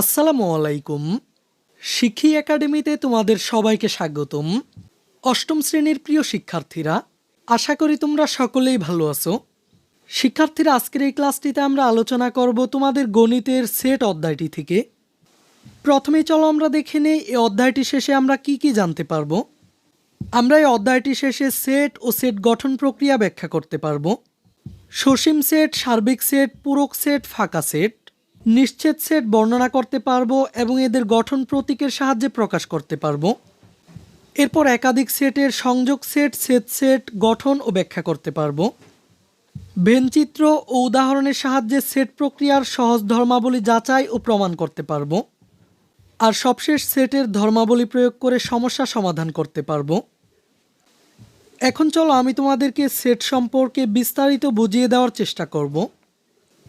আসসালামু আলাইকুম। শিক্ষী একাডেমিতে তোমাদের সবাইকে স্বাগতম। অষ্টম শ্রেণির প্রিয় শিক্ষার্থীরা, আশা করি তোমরা সকলেই ভালো আছো। শিক্ষার্থীরা, আজকের এই ক্লাসটিতে আমরা আলোচনা করব তোমাদের গণিতের সেট অধ্যায়টি থেকে। প্রথমে চলো আমরা দেখে নেই, এই অধ্যায়টি শেষে আমরা কি কি জানতে পারব। আমরা এই অধ্যায়টি শেষে সেট ও সেট গঠন প্রক্রিয়া ব্যাখ্যা করতে পারব। সসীম সেট, সার্বিক সেট, পূরক সেট, ফাঁকা সেট। নিশ্চিত সেট বর্ণনা করতে পারব এবং এদের গঠন প্রতীকের সাহায্যে প্রকাশ করতে পারব। এরপর একাধিক সেটের সংযোগ সেট সেট সেট, গঠন ও ব্যাখ্যা করতে পারব। ভেনচিত্র ও উদাহরণের সাহায্যে সেট প্রক্রিয়ার সহজ ধর্মাবলী যাচাই ও প্রমাণ করতে পারব। আর সবশেষ সেটের ধর্মাবলী প্রয়োগ করে সমস্যা সমাধান করতে পারব। এখন চলো আমি তোমাদেরকে সেট সম্পর্কে বিস্তারিত বুঝিয়ে দেওয়ার চেষ্টা করব।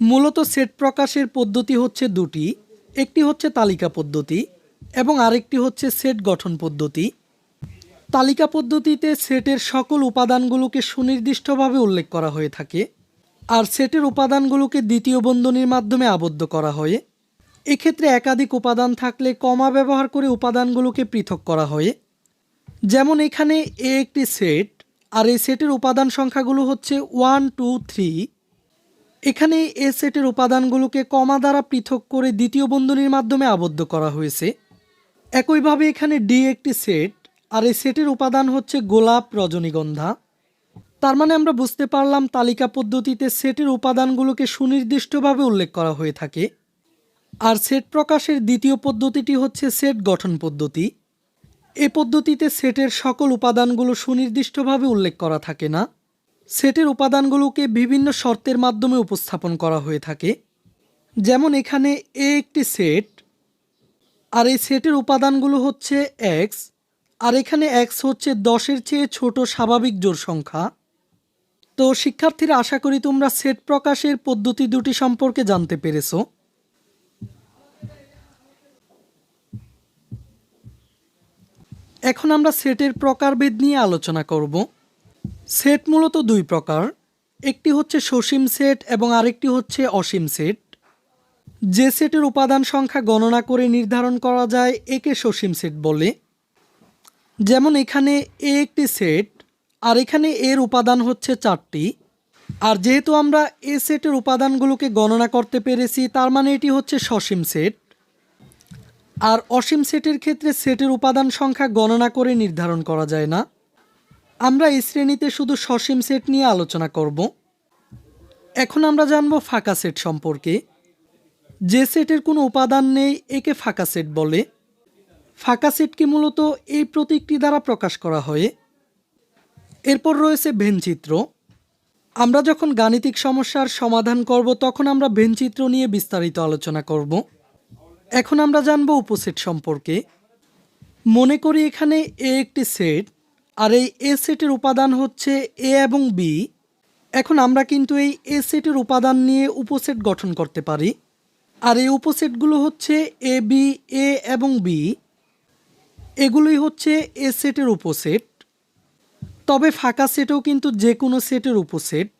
মূলত সেট প্রকাশের পদ্ধতি হচ্ছে দুটি, একটি হচ্ছে তালিকা পদ্ধতি এবং আরেকটি হচ্ছে সেট গঠন পদ্ধতি। তালিকা পদ্ধতিতে সেটের সকল উপাদানগুলোকে সুনির্দিষ্টভাবে উল্লেখ করা হয়ে থাকে আর সেটের উপাদানগুলোকে দ্বিতীয় বন্ধনীর মাধ্যমে আবদ্ধ করা হয়। এক্ষেত্রে একাধিক উপাদান থাকলে কমা ব্যবহার করে উপাদানগুলোকে পৃথক করা হয়। যেমন এখানে এ একটি সেট আর এই সেটের উপাদান সংখ্যাগুলো হচ্ছে ওয়ান, টু, থ্রি এখানে এ সেটের উপাদানগুলোকে কমা দ্বারা পৃথক করে দ্বিতীয় বন্ধনীর মাধ্যমে আবদ্ধ করা হয়েছে। একইভাবে এখানে ডি একটি সেট, আর এই সেটের উপাদান হচ্ছে গোলাপ রজনীগন্ধা। তার মানে আমরা বুঝতে পারলাম তালিকা পদ্ধতিতে সেটের উপাদানগুলোকে সুনির্দিষ্টভাবে উল্লেখ করা হয়ে থাকে। আর সেট প্রকাশের দ্বিতীয় পদ্ধতিটি হচ্ছে সেট গঠন পদ্ধতি। এ পদ্ধতিতে সেটের সকল উপাদানগুলো সুনির্দিষ্টভাবে উল্লেখ করা থাকে না। সেটের উপাদানগুলোকে বিভিন্ন শর্তের মাধ্যমে উপস্থাপন করা হয়ে থাকে। যেমন এখানে এ একটি সেট, আর এই সেটের উপাদানগুলো হচ্ছে এক্স, আর এখানে এক্স হচ্ছে দশের চেয়ে ছোট স্বাভাবিক জোর সংখ্যা। তো শিক্ষার্থীরা, আশা করি তোমরা সেট প্রকাশের পদ্ধতি দুটি সম্পর্কে জানতে পেরেছ। এখন আমরা সেটের প্রকারভেদ নিয়ে আলোচনা করব। সেট মূলত দুই প্রকার। একটি হচ্ছে সসীম সেট এবং আরেকটি হচ্ছে অসীম সেট। যে সেটের উপাদান সংখ্যা গণনা করে নির্ধারণ করা যায় একে সসীম সেট বলে। যেমন এখানে এ একটি সেট, আর এখানে এর উপাদান হচ্ছে চারটি। আর যেহেতু আমরা এ সেটের উপাদানগুলোকে গণনা করতে পেরেছি, তার মানে এটি হচ্ছে সসীম সেট। আর অসীম সেটের ক্ষেত্রে সেটের উপাদান সংখ্যা গণনা করে নির্ধারণ করা যায় না। আমরা এই শ্রেণীতে শুধু সসীম সেট নিয়ে আলোচনা করব। এখন আমরা জানব ফাঁকা সেট সম্পর্কে। যে সেটের কোনো উপাদান নেই, একে ফাঁকা সেট বলে। ফাঁকা সেটকে মূলত এই প্রতীকটি দ্বারা প্রকাশ করা হয়। এরপর রয়েছে ভেনচিত্র। আমরা যখন গাণিতিক সমস্যার সমাধান করব, তখন আমরা ভেনচিত্র নিয়ে বিস্তারিত আলোচনা করব। এখন আমরা জানব উপসেট সম্পর্কে। মনে করি এখানে এ একটি সেট আর এই এ সেটের উপাদান হচ্ছে এ এবং বি এখন আমরা কিন্তু এই এ সেটের উপাদান নিয়ে উপসেট গঠন করতে পারি। আর এই উপসেটগুলো হচ্ছে এ বি এ এবং বি এগুলোই হচ্ছে এ সেটের উপসেট। তবে ফাঁকা সেটও কিন্তু যে কোনো সেটের উপসেট।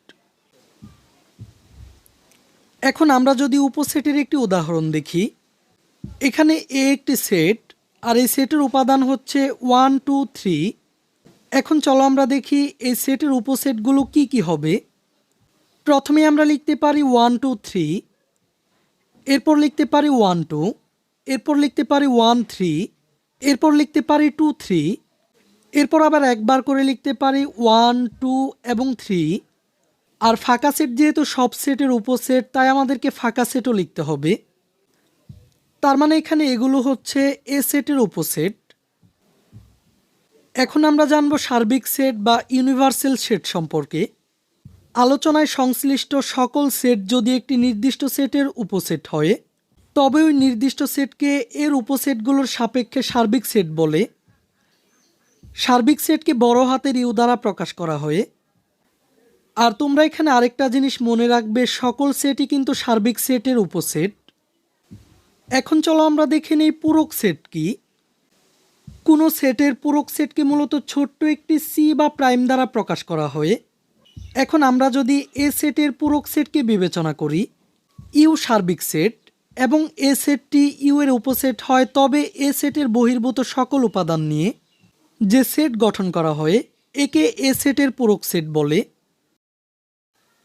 এখন আমরা যদি উপসেটের একটি উদাহরণ দেখি। এখানে এ একটি সেট, আর এই সেটের উপাদান হচ্ছে ওয়ান টু থ্রি এখন চলো আমরা দেখি এই সেটের উপসেটগুলো কি কি হবে। প্রথমে আমরা লিখতে পারি ওয়ান টু থ্রি এরপর লিখতে পারি ওয়ান টু এরপর লিখতে পারি ওয়ান থ্রি এরপর লিখতে পারি টু থ্রি এরপর আবার একবার করে লিখতে পারি ওয়ান টু এবং থ্রি আর ফাঁকা সেট যেহেতু সব সেটের উপসেট, তাই আমাদেরকে ফাঁকা সেটও লিখতে হবে। তার মানে এখানে এগুলো হচ্ছে এ সেটের উপসেট। এখন আমরা জানব সার্বিক সেট বা ইউনিভার্সাল সেট সম্পর্কে। আলোচনায় সংশ্লিষ্ট সকল সেট যদি একটি নির্দিষ্ট সেটের উপসেট হয়, তবে ওই নির্দিষ্ট সেটকে এর উপসেটগুলোর সাপেক্ষে সার্বিক সেট বলে। সার্বিক সেটকে বড় হাতের ইউ দ্বারা প্রকাশ করা হয়। আর তোমরা এখানে আরেকটা জিনিস মনে রাখবে, সকল সেটই কিন্তু সার্বিক সেটের উপসেট। এখন চলো আমরা দেখে নেই পূরক সেট কি। কোনো সেটের পূরক সেটকে মূলত ছোট্ট একটি সি বা প্রাইম দ্বারা প্রকাশ করা হয়। এখন আমরা যদি এ সেটের পূরক সেটকে বিবেচনা করি, ইউ সার্বিক সেট এবং এ সেটটি ইউ এর উপসেট হয়, তবে এ সেটের বহির্ভূত সকল উপাদান নিয়ে যে সেট গঠন করা হয়, একে এ সেটের পূরক সেট বলে।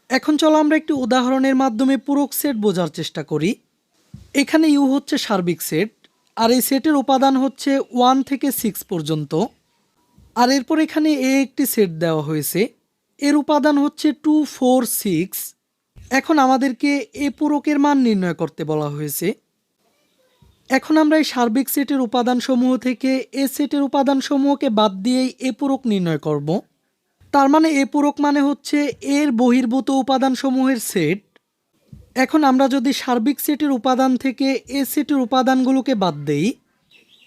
এখন চলো আমরা একটি উদাহরণের মাধ্যমে পূরক সেট বোঝার চেষ্টা করি। এখানে ইউ হচ্ছে সার্বিক সেট আর এই সেটের উপাদান হচ্ছে ওয়ান থেকে সিক্স পর্যন্ত। আর এরপর এখানে এ একটি সেট দেওয়া হয়েছে। এর উপাদান হচ্ছে টু, ফোর, সিক্স। এখন আমাদেরকে এ পূরকের মান নির্ণয় করতে বলা হয়েছে। এখন আমরা এই সার্বিক সেটের উপাদানসমূহ থেকে এ সেটের উপাদানসমূহকে বাদ দিয়েই এ পূরক নির্ণয় করব। তার মানে এ পূরক মানে হচ্ছে এর বহির্ভূত উপাদানসমূহের সেট এখন আমরা যদি সার্বিক সেটের উপাদান থেকে এ সেটের উপাদানগুলোকে বাদ দেই,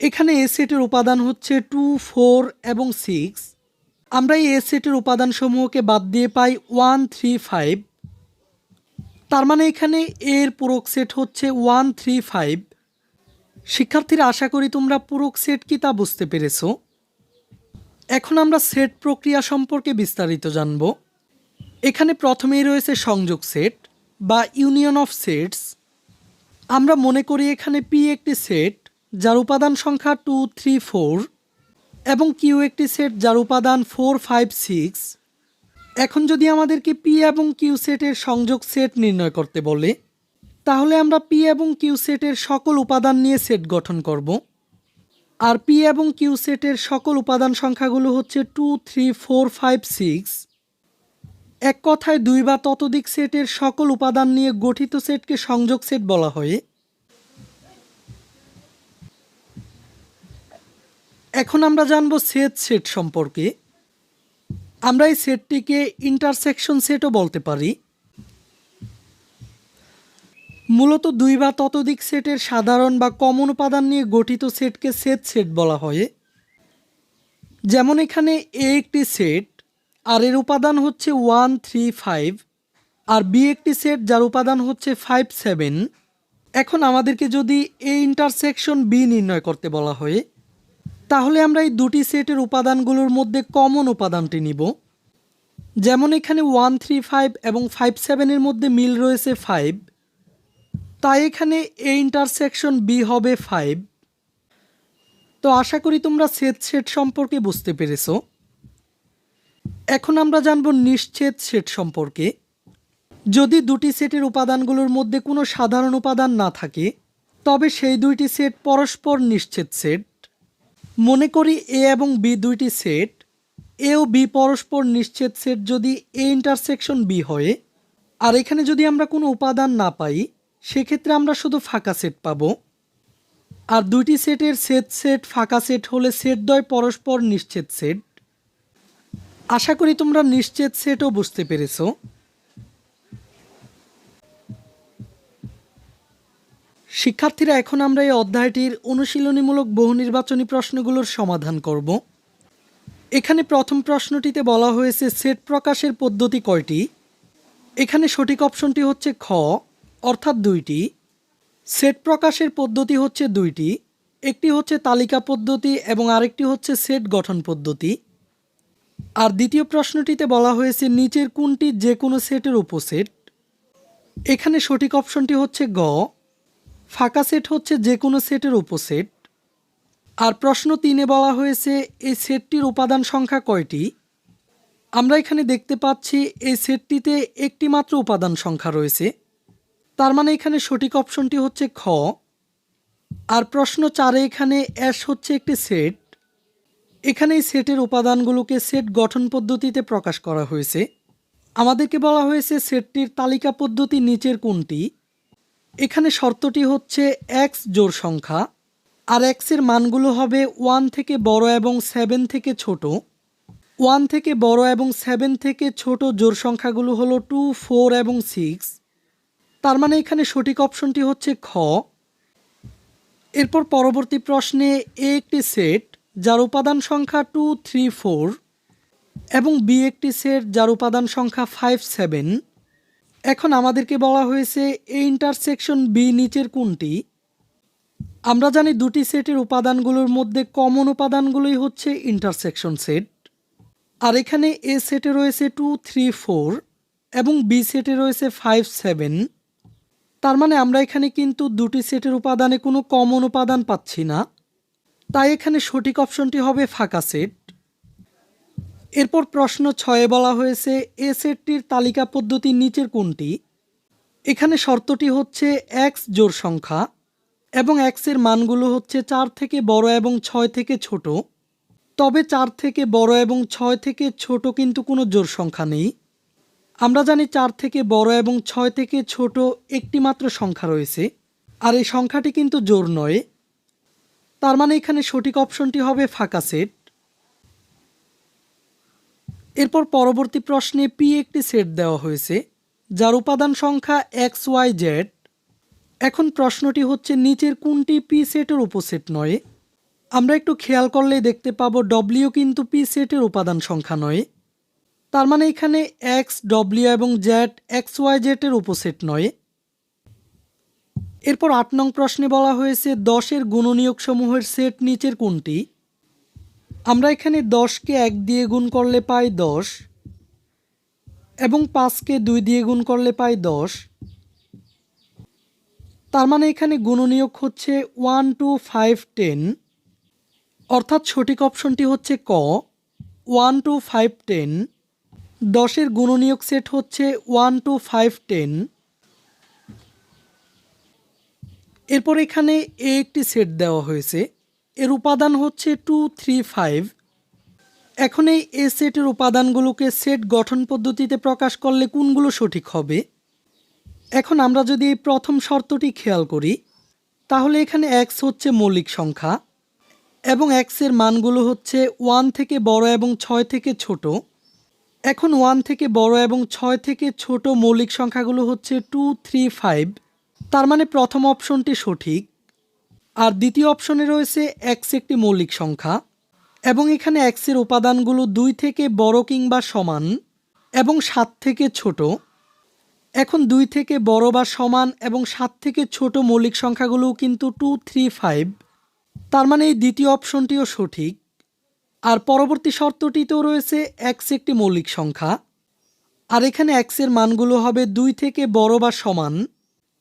এখানে এ সেটের উপাদান হচ্ছে টু, ফোর এবং সিক্স। আমরা এই এ সেটের উপাদানসমূহকে বাদ দিয়ে পাই ওয়ান, থ্রি, ফাইভ। তার মানে এখানে এর পূরক সেট হচ্ছে ওয়ান, থ্রি, ফাইভ। শিক্ষার্থীরা, আশা করি তোমরা পূরক সেট কি তা বুঝতে পেরেছ? এখন আমরা সেট প্রক্রিয়া সম্পর্কে বিস্তারিত জানব। এখানে প্রথমেই রয়েছে সংযোগ সেট। বা ইউনিয়ন অফ সেটস, আমরা মনে করি এখানে পি একটি সেট যার উপাদান সংখ্যা টু থ্রি ফোর এবং কিউ একটি সেট যার উপাদান ফোর ফাইভ সিক্স এখন যদি আমাদেরকে পি এবং কিউ সেটের সংযোগ সেট নির্ণয় করতে বলে, তাহলে আমরা পি এবং কিউ সেটের সকল উপাদান নিয়ে সেট গঠন করব। আর পি এবং কিউ সেটের সকল উপাদান সংখ্যাগুলো হচ্ছে two three four five six এক কথায় দুই বা ততোধিক সেটের সকল উপাদান নিয়ে গঠিত সেটকে সংযোগ সেট বলা হয়। এখন আমরা জানব সেট সেট সম্পর্কে। আমরা এই সেটটিকে ইন্টারসেকশন সেটও বলতে পারি। মূলত দুই বা ততোধিক সেটের সাধারণ বা কমন উপাদান নিয়ে গঠিত সেটকে সেট সেট বলা হয়। যেমন এখানে এ একটি সেট আর এর উপাদান হচ্ছে ওয়ান, থ্রি, ফাইভ। আর বি একটি সেট, যার উপাদান হচ্ছে ফাইভ, সেভেন। এখন আমাদেরকে যদি এ ইন্টারসেকশন বি নির্ণয় করতে বলা হয়, তাহলে আমরা এই দুটি সেটের উপাদানগুলোর মধ্যে কমন উপাদানটি নিব। যেমন এখানে ওয়ান, থ্রি, ফাইভ এবং ফাইভ, সেভেনের মধ্যে মিল রয়েছে ফাইভ। তাই এখানে এ ইন্টারসেকশন বি হবে ফাইভ। তো আশা করি তোমরা সেট সেট সম্পর্কে বুঝতে পেরেছ। এখন আমরা জানব নিশ্চেদ সেট সম্পর্কে। যদি দুটি সেটের উপাদানগুলোর মধ্যে কোনো সাধারণ উপাদান না থাকে, তবে সেই দুইটি সেট পরস্পর নিশ্চেদ সেট। মনে করি এ এবং বি দুইটি সেট, এ ও বি পরস্পর নিশ্চেদ সেট যদি এ ইন্টারসেকশন বি হয়। আর এখানে যদি আমরা কোনো উপাদান না পাই, সেক্ষেত্রে আমরা শুধু ফাঁকা সেট পাব। আর দুইটি সেটের সেট সেট ফাঁকা সেট হলে সেট দ্বয় পরস্পর নিশ্চেদ সেট। আশা করি তোমরা নিশ্চেদ সেটও বুঝতে পেরেছ। শিক্ষার্থীরা, এখন আমরা এই অধ্যায়টির অনুশীলনীমূলক বহু নির্বাচনী প্রশ্নগুলোর সমাধান করব। এখানে প্রথম প্রশ্নটিতে বলা হয়েছে, সেট প্রকাশের পদ্ধতি কয়টি? এখানে সঠিক অপশনটি হচ্ছে খ, অর্থাৎ দুইটি। সেট প্রকাশের পদ্ধতি হচ্ছে দুইটি। একটি হচ্ছে তালিকা পদ্ধতি এবং আরেকটি হচ্ছে সেট গঠন পদ্ধতি। আর দ্বিতীয় প্রশ্নটিতে বলা হয়েছে, নিচের কোনটি যে কোনো সেটের উপসেট? এখানে সঠিক অপশনটি হচ্ছে গ। ফাঁকা সেট হচ্ছে যে কোনো সেটের উপসেট। আর প্রশ্ন তিনে বলা হয়েছে, এই সেটটির উপাদান সংখ্যা কয়টি? আমরা এখানে দেখতে পাচ্ছি, এই সেটটিতে একটি মাত্র উপাদান সংখ্যা রয়েছে। তার মানে এখানে সঠিক অপশনটি হচ্ছে খ। আর প্রশ্ন চারে এখানে অ্যাশ হচ্ছে একটি সেট। এখানে সেটের উপাদানগুলোকে সেট গঠন পদ্ধতিতে প্রকাশ করা হয়েছে। আমাদেরকে বলা হয়েছে সেটটির তালিকা পদ্ধতি নিচের কোনটি? এখানে শর্তটি হচ্ছে এক্স জোর সংখ্যা, আর এক্সের মানগুলো হবে ওয়ান থেকে বড় এবং সেভেন থেকে ছোট। ওয়ান থেকে বড় এবং সেভেন থেকে ছোট জোর সংখ্যাগুলো হলো টু ফোর এবং সিক্স তার মানে এখানে সঠিক অপশনটি হচ্ছে খ। এরপর পরবর্তী প্রশ্নে এ একটি সেট যার উপাদান সংখ্যা টু থ্রি ফোর এবং বি একটি সেট যার উপাদান সংখ্যা ফাইভ সেভেন এখন আমাদেরকে বলা হয়েছে এই ইন্টারসেকশন বি নিচের কোনটি? আমরা জানি দুটি সেটের উপাদানগুলোর মধ্যে কমন উপাদানগুলোই হচ্ছে ইন্টারসেকশন সেট আর এখানে এ সেটে রয়েছে টু থ্রি ফোর এবং বি সেটে রয়েছে ফাইভ সেভেন তার মানে আমরা এখানে কিন্তু দুটি সেটের উপাদানে কোনো কমন উপাদান পাচ্ছি না। তাই এখানে সঠিক অপশনটি হবে ফাঁকা সেট। এরপর প্রশ্ন ছয়ে বলা হয়েছে, এ সেটটির তালিকা পদ্ধতি নিচের কোনটি? এখানে শর্তটি হচ্ছে এক্স জোর সংখ্যা এবং এক্সের মানগুলো হচ্ছে চার থেকে বড় এবং ছয় থেকে ছোট। তবে চার থেকে বড় এবং ছয় থেকে ছোট কিন্তু কোনো জোর সংখ্যা নেই। আমরা জানি চার থেকে বড় এবং ছয় থেকে ছোট একটি মাত্র সংখ্যা রয়েছে। আর এই সংখ্যাটি কিন্তু জোর নয়। তার মানে এখানে সঠিক অপশনটি হবে ফাঁকা সেট। এরপর পরবর্তী প্রশ্নে পি একটি সেট দেওয়া হয়েছে, যার উপাদান সংখ্যা এক্স ওয়াই জেড এখন প্রশ্নটি হচ্ছে নিচের কোনটি পি সেটের উপসেট নয়। আমরা একটু খেয়াল করলেই দেখতে পাবো ডব্লিউ কিন্তু পি সেটের উপাদান সংখ্যা নয়। তার মানে এখানে এক্স ডব্লিউ এবং জেড এক্স ওয়াই জেটের উপসেট নয়। এরপর আট নং প্রশ্নে বলা হয়েছে, দশের গুণনীয়ক সমূহের সেট নিচের কোনটি? আমরা এখানে দশকে এক দিয়ে গুণ করলে পাই দশ এবং পাঁচকে দুই দিয়ে গুণ করলে পাই দশ। তার মানে এখানে গুণনীয়ক হচ্ছে ওয়ান, টু, ফাইভ, টেন। অর্থাৎ সঠিক অপশনটি হচ্ছে ক। One, two, five, ten. দশের গুণনীয়ক সেট হচ্ছে ওয়ান, টু, ফাইভ, টেন। এরপর এখানে এ একটি সেট দেওয়া হয়েছে। এর উপাদান হচ্ছে টু থ্রি ফাইভ এখন এই এ সেটের উপাদানগুলোকে সেট গঠন পদ্ধতিতে প্রকাশ করলে কোনগুলো সঠিক হবে? এখন আমরা যদি এই প্রথম শর্তটি খেয়াল করি, তাহলে এখানে এক্স হচ্ছে মৌলিক সংখ্যা এবং এক্সের মানগুলো হচ্ছে ওয়ান থেকে বড় এবং ছয় থেকে ছোট। এখন ওয়ান থেকে বড় এবং ছয় থেকে ছোট মৌলিক সংখ্যাগুলো হচ্ছে টু থ্রি ফাইভ তার মানে প্রথম অপশনটি সঠিক। আর দ্বিতীয় অপশনে রয়েছে এক্স একটি মৌলিক সংখ্যা এবং এখানে এক্সের উপাদানগুলো দুই থেকে বড় কিংবা সমান এবং সাত থেকে ছোট। এখন দুই থেকে বড় বা সমান এবং সাত থেকে ছোট মৌলিক সংখ্যাগুলোও কিন্তু টু থ্রি ফাইভ তার মানে এই দ্বিতীয় অপশনটিও সঠিক। আর পরবর্তী শর্তটিতেও রয়েছে এক্স একটি মৌলিক সংখ্যা। আর এখানে এক্সের মানগুলো হবে দুই থেকে বড় বা সমান।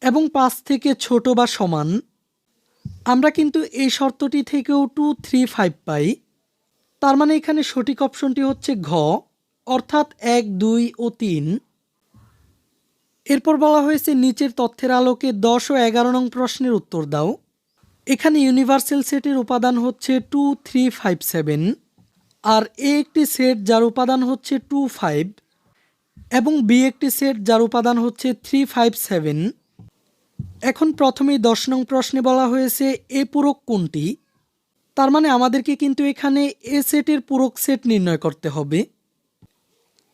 এবং পাঁচ থেকে ছোট বা সমান, আমরা কিন্তু এই শর্তটি থেকেও টু থ্রি ফাইভ পাই। তার মানে এখানে সঠিক অপশনটি হচ্ছে ঘ, অর্থাৎ এক, দুই ও তিন। এরপর বলা হয়েছে নিচের তথ্যের আলোকে দশ ও এগারো নং প্রশ্নের উত্তর দাও। এখানে ইউনিভার্সাল সেটের উপাদান হচ্ছে টু থ্রি ফাইভ সেভেন আর এ একটি সেট যার উপাদান হচ্ছে টু ফাইভ এবং বি একটি সেট যার উপাদান হচ্ছে থ্রি ফাইভ সেভেন এখন প্রথমেই দশ নং প্রশ্নে বলা হয়েছে, এ পূরক কোনটি? তার মানে আমাদেরকে কিন্তু এখানে এ সেটের পূরক সেট নির্ণয় করতে হবে।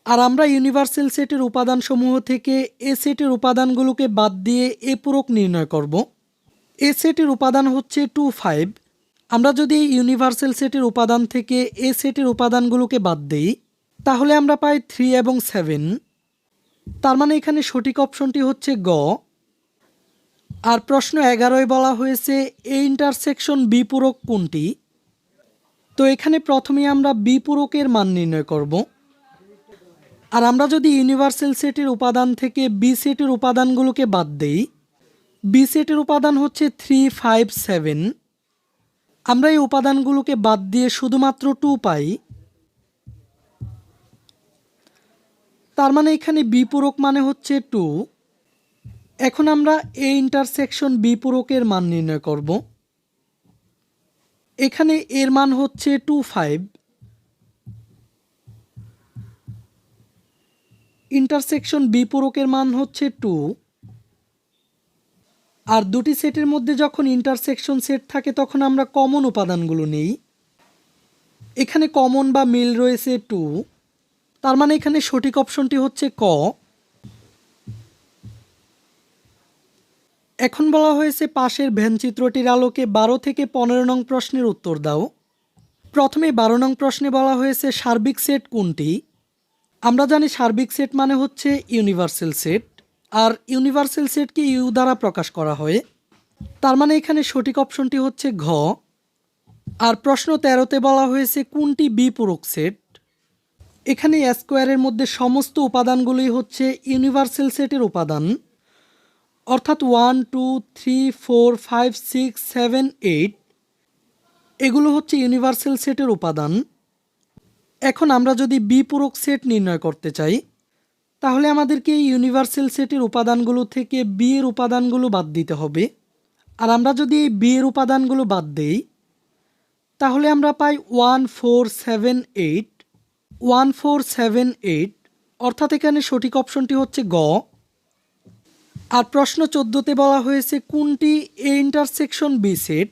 আর আমরা ইউনিভার্সাল সেটের উপাদানসমূহ থেকে এ সেটের উপাদানগুলোকে বাদ দিয়ে এ পূরক নির্ণয় করব। এ সেটের উপাদান হচ্ছে টু ফাইভ। আমরা যদি ইউনিভার্সাল সেটের উপাদান থেকে এ সেটের উপাদানগুলোকে বাদ দিই, তাহলে আমরা পাই থ্রি এবং সেভেন। তার মানে এখানে সঠিক অপশনটি হচ্ছে গ। আর প্রশ্ন এগারোয় বলা হয়েছে এ ইন্টারসেকশন বিপূরক কোনটি? তো এখানে প্রথমে আমরা বিপূরকের মান নির্ণয় করব। আর আমরা যদি ইউনিভার্সাল সেটের উপাদান থেকে বি সেটের উপাদানগুলোকে বাদ দেই বি সেটের উপাদান হচ্ছে থ্রি ফাইভ সেভেন আমরা এই উপাদানগুলোকে বাদ দিয়ে শুধুমাত্র টু পাই। তার মানে এখানে বিপূরক মানে হচ্ছে টু এখন আমরা এ ইন্টারসেকশন বি বিপূরকের মান নির্ণয় করব। এখানে এর মান হচ্ছে টু ফাইভ ইন্টারসেকশন বি বিপূরকের মান হচ্ছে টু আর দুটি সেটের মধ্যে যখন ইন্টারসেকশন সেট থাকে, তখন আমরা কমন উপাদানগুলো নেই। এখানে কমন বা মিল রয়েছে টু তার মানে এখানে সঠিক অপশনটি হচ্ছে ক। এখন বলা হয়েছে পাশের ভ্যানচিত্রটির আলোকে বারো থেকে পনেরো নং প্রশ্নের উত্তর দাও। প্রথমে বারো নং প্রশ্নে বলা হয়েছে সার্বিক সেট কোনটি? আমরা জানি সার্বিক সেট মানে হচ্ছে ইউনিভার্সাল সেট, আর ইউনিভার্সাল সেটকে ইউ দ্বারা প্রকাশ করা হয়। তার মানে এখানে সঠিক অপশনটি হচ্ছে ঘ। আর প্রশ্ন তেরোতে বলা হয়েছে কোনটি বিপূরক সেট? এখানে স্কোয়ারের মধ্যে সমস্ত উপাদানগুলোই হচ্ছে ইউনিভার্সাল সেটের উপাদান। অর্থাৎ one, two, three, four, five, six, seven, eight, এগুলো হচ্ছে ইউনিভার্সাল সেটের উপাদান। এখন আমরা যদি বি পূরক সেট নির্ণয় করতে চাই, তাহলে আমাদেরকে এই ইউনিভার্সাল সেটের উপাদানগুলো থেকে বি এর উপাদানগুলো বাদ দিতে হবে। আর আমরা যদি এই বি এর উপাদানগুলো বাদ দেই, তাহলে আমরা পাই one, four, seven, eight. One, four, seven, eight, অর্থাৎ এখানে সঠিক অপশনটি হচ্ছে গ। আর প্রশ্ন চোদ্দোতে বলা হয়েছে, কোনটি এ ইন্টারসেকশন বি সেট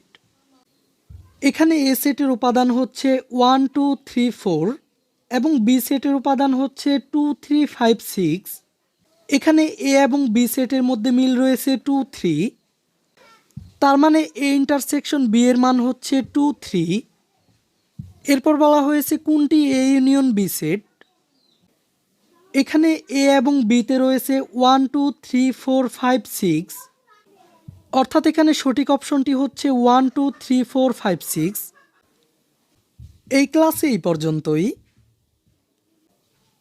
এখানে এ সেটের উপাদান হচ্ছে ওয়ান টু থ্রি ফোর এবং বি সেটের উপাদান হচ্ছে টু থ্রি ফাইভ সিক্স এখানে এ এবং বি সেটের মধ্যে মিল রয়েছে টু থ্রি তার মানে এ ইন্টারসেকশন বি এর মান হচ্ছে টু থ্রি এরপর বলা হয়েছে, কোনটি এ ইউনিয়ন বি সেট এখানে এ এবং বিতে রয়েছে one two three four five six অর্থাৎ এখানে সঠিক অপশনটি হচ্ছে one two three four five six এই ক্লাসে এই পর্যন্তই।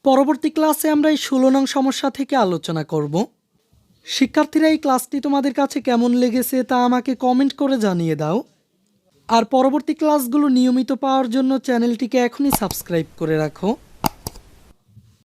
পরবর্তী ক্লাসে আমরা এই ষোলো নং সমস্যা থেকে আলোচনা করব। শিক্ষার্থীরা, এই ক্লাসটি তোমাদের কাছে কেমন লেগেছে তা আমাকে কমেন্ট করে জানিয়ে দাও। আর পরবর্তী ক্লাসগুলো নিয়মিত পাওয়ার জন্য চ্যানেলটিকে এখনই সাবস্ক্রাইব করে রাখো।